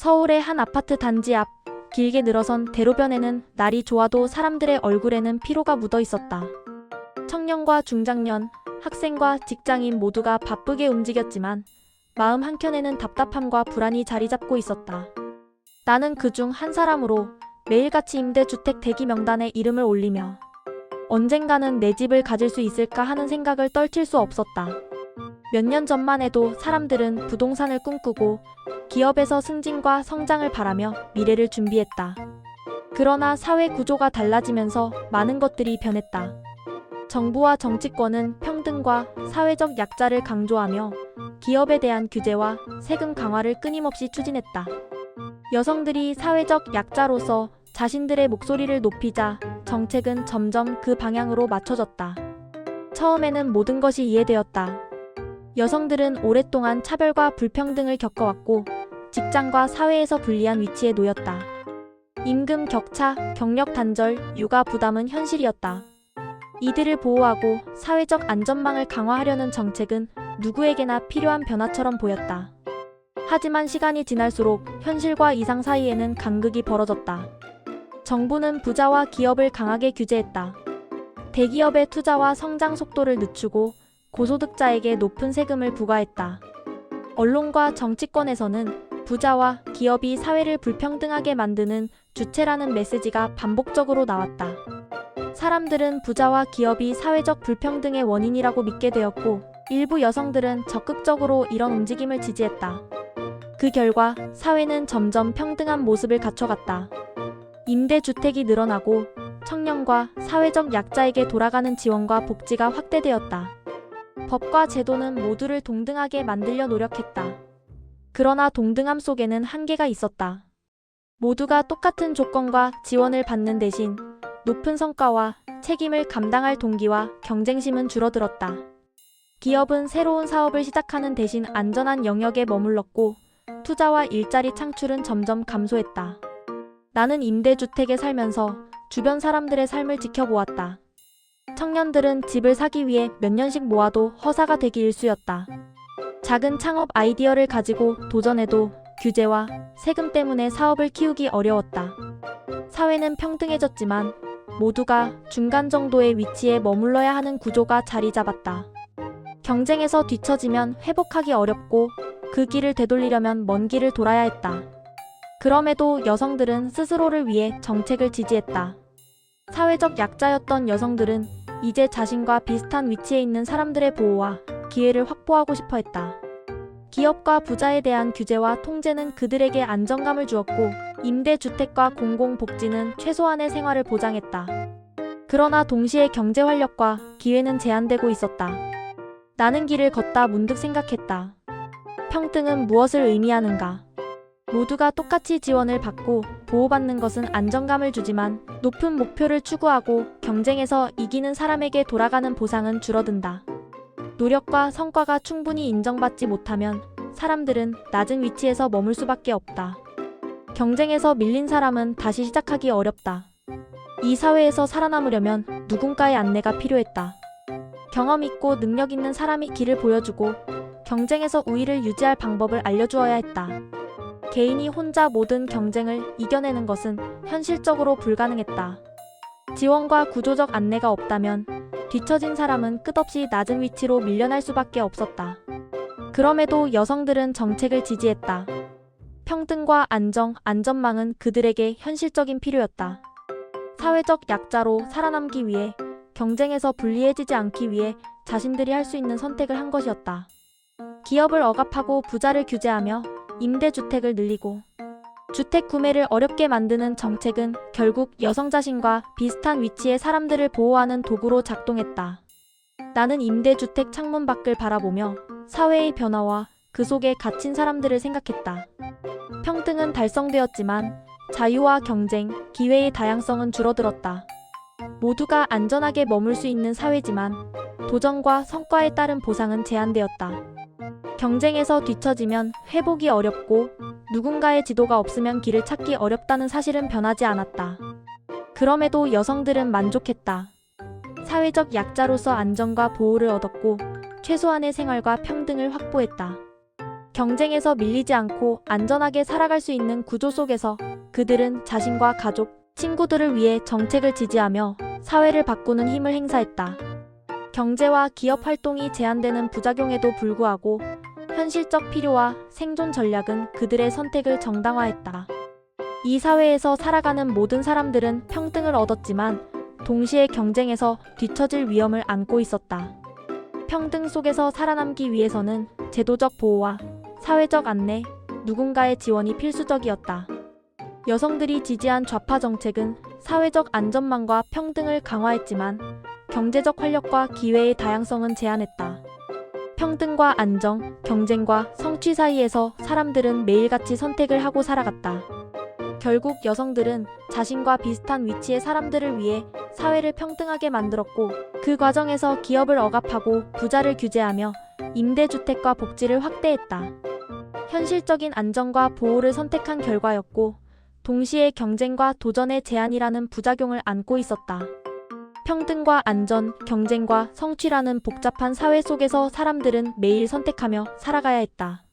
서울의 한 아파트 단지 앞 길게 늘어선 대로변에는 날이 좋아도 사람들의 얼굴에는 피로가 묻어 있었다. 청년과 중장년, 학생과 직장인 모두가 바쁘게 움직였지만 마음 한켠에는 답답함과 불안이 자리 잡고 있었다. 나는 그 중 한 사람으로 매일같이 임대주택 대기 명단에 이름을 올리며 언젠가는 내 집을 가질 수 있을까 하는 생각을 떨칠 수 없었다. 몇 년 전만 해도 사람들은 부동산을 꿈꾸고 기업에서 승진과 성장을 바라며 미래를 준비했다. 그러나 사회 구조가 달라지면서 많은 것들이 변했다. 정부와 정치권은 평등과 사회적 약자를 강조하며 기업에 대한 규제와 세금 강화를 끊임없이 추진했다. 여성들이 사회적 약자로서 자신들의 목소리를 높이자 정책은 점점 그 방향으로 맞춰졌다. 처음에는 모든 것이 이해되었다. 여성들은 오랫동안 차별과 불평등을 겪어왔고 직장과 사회에서 불리한 위치에 놓였다. 임금 격차, 경력 단절, 육아 부담은 현실이었다. 이들을 보호하고 사회적 안전망을 강화하려는 정책은 누구에게나 필요한 변화처럼 보였다. 하지만 시간이 지날수록 현실과 이상 사이에는 간극이 벌어졌다. 정부는 부자와 기업을 강하게 규제했다. 대기업의 투자와 성장 속도를 늦추고 고소득자에게 높은 세금을 부과했다. 언론과 정치권에서는 부자와 기업이 사회를 불평등하게 만드는 주체라는 메시지가 반복적으로 나왔다. 사람들은 부자와 기업이 사회적 불평등의 원인이라고 믿게 되었고, 일부 여성들은 적극적으로 이런 움직임을 지지했다. 그 결과 사회는 점점 평등한 모습을 갖춰갔다. 임대주택이 늘어나고 청년과 사회적 약자에게 돌아가는 지원과 복지가 확대되었다. 법과 제도는 모두를 동등하게 만들려 노력했다. 그러나 동등함 속에는 한계가 있었다. 모두가 똑같은 조건과 지원을 받는 대신 높은 성과와 책임을 감당할 동기와 경쟁심은 줄어들었다. 기업은 새로운 사업을 시작하는 대신 안전한 영역에 머물렀고 투자와 일자리 창출은 점점 감소했다. 나는 임대주택에 살면서 주변 사람들의 삶을 지켜보았다. 청년들은 집을 사기 위해 몇 년씩 모아도 허사가 되기 일쑤였다. 작은 창업 아이디어를 가지고 도전해도 규제와 세금 때문에 사업을 키우기 어려웠다. 사회는 평등해졌지만 모두가 중간 정도의 위치에 머물러야 하는 구조가 자리 잡았다. 경쟁에서 뒤처지면 회복하기 어렵고 그 길을 되돌리려면 먼 길을 돌아야 했다. 그럼에도 여성들은 스스로를 위해 정책을 지지했다. 사회적 약자였던 여성들은 이제 자신과 비슷한 위치에 있는 사람들의 보호와 기회를 확보하고 싶어 했다. 기업과 부자에 대한 규제와 통제는 그들에게 안정감을 주었고 임대주택과 공공복지는 최소한의 생활을 보장했다. 그러나 동시에 경제 활력과 기회는 제한되고 있었다. 나는 길을 걷다 문득 생각했다. 평등은 무엇을 의미하는가? 모두가 똑같이 지원을 받고 보호받는 것은 안정감을 주지만 높은 목표를 추구하고 경쟁에서 이기는 사람에게 돌아가는 보상은 줄어든다. 노력과 성과가 충분히 인정받지 못하면 사람들은 낮은 위치에서 머물 수밖에 없다. 경쟁에서 밀린 사람은 다시 시작하기 어렵다. 이 사회에서 살아남으려면 누군가의 안내가 필요했다. 경험 있고 능력 있는 사람이 길을 보여주고 경쟁에서 우위를 유지할 방법을 알려주어야 했다. 개인이 혼자 모든 경쟁을 이겨내는 것은 현실적으로 불가능했다. 지원과 구조적 안내가 없다면 뒤처진 사람은 끝없이 낮은 위치로 밀려날 수밖에 없었다. 그럼에도 여성들은 정책을 지지했다. 평등과 안정, 안전망은 그들에게 현실적인 필요였다. 사회적 약자로 살아남기 위해 경쟁에서 불리해지지 않기 위해 자신들이 할 수 있는 선택을 한 것이었다. 기업을 억압하고 부자를 규제하며 임대주택을 늘리고 주택 구매를 어렵게 만드는 정책은 결국 여성 자신과 비슷한 위치의 사람들을 보호하는 도구로 작동했다. 나는 임대주택 창문 밖을 바라보며 사회의 변화와 그 속에 갇힌 사람들을 생각했다. 평등은 달성되었지만 자유와 경쟁, 기회의 다양성은 줄어들었다. 모두가 안전하게 머물 수 있는 사회지만 도전과 성과에 따른 보상은 제한되었다. 경쟁에서 뒤처지면 회복이 어렵고 누군가의 지도가 없으면 길을 찾기 어렵다는 사실은 변하지 않았다. 그럼에도 여성들은 만족했다. 사회적 약자로서 안정과 보호를 얻었고 최소한의 생활과 평등을 확보했다. 경쟁에서 밀리지 않고 안전하게 살아갈 수 있는 구조 속에서 그들은 자신과 가족, 친구들을 위해 정책을 지지하며 사회를 바꾸는 힘을 행사했다. 경제와 기업 활동이 제한되는 부작용에도 불구하고 현실적 필요와 생존 전략은 그들의 선택을 정당화했다. 이 사회에서 살아가는 모든 사람들은 평등을 얻었지만 동시에 경쟁에서 뒤처질 위험을 안고 있었다. 평등 속에서 살아남기 위해서는 제도적 보호와 사회적 안내, 누군가의 지원이 필수적이었다. 여성들이 지지한 좌파 정책은 사회적 안전망과 평등을 강화했지만 경제적 활력과 기회의 다양성은 제한했다. 평등과 안정, 경쟁과 성취 사이에서 사람들은 매일같이 선택을 하고 살아갔다. 결국 여성들은 자신과 비슷한 위치의 사람들을 위해 사회를 평등하게 만들었고 그 과정에서 기업을 억압하고 부자를 규제하며 임대주택과 복지를 확대했다. 현실적인 안정과 보호를 선택한 결과였고 동시에 경쟁과 도전의 제한이라는 부작용을 안고 있었다. 평등과 안전, 경쟁과 성취라는 복잡한 사회 속에서 사람들은 매일 선택하며 살아가야 했다.